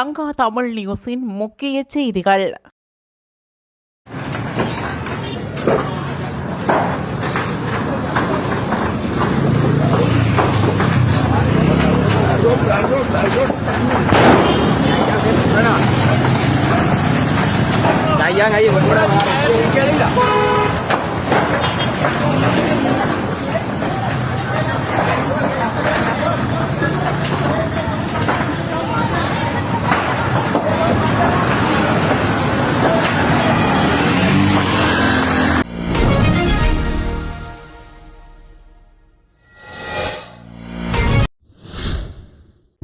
லங்கா தமிழ் நியூஸின் முக்கிய செய்திகள். ஐயா ra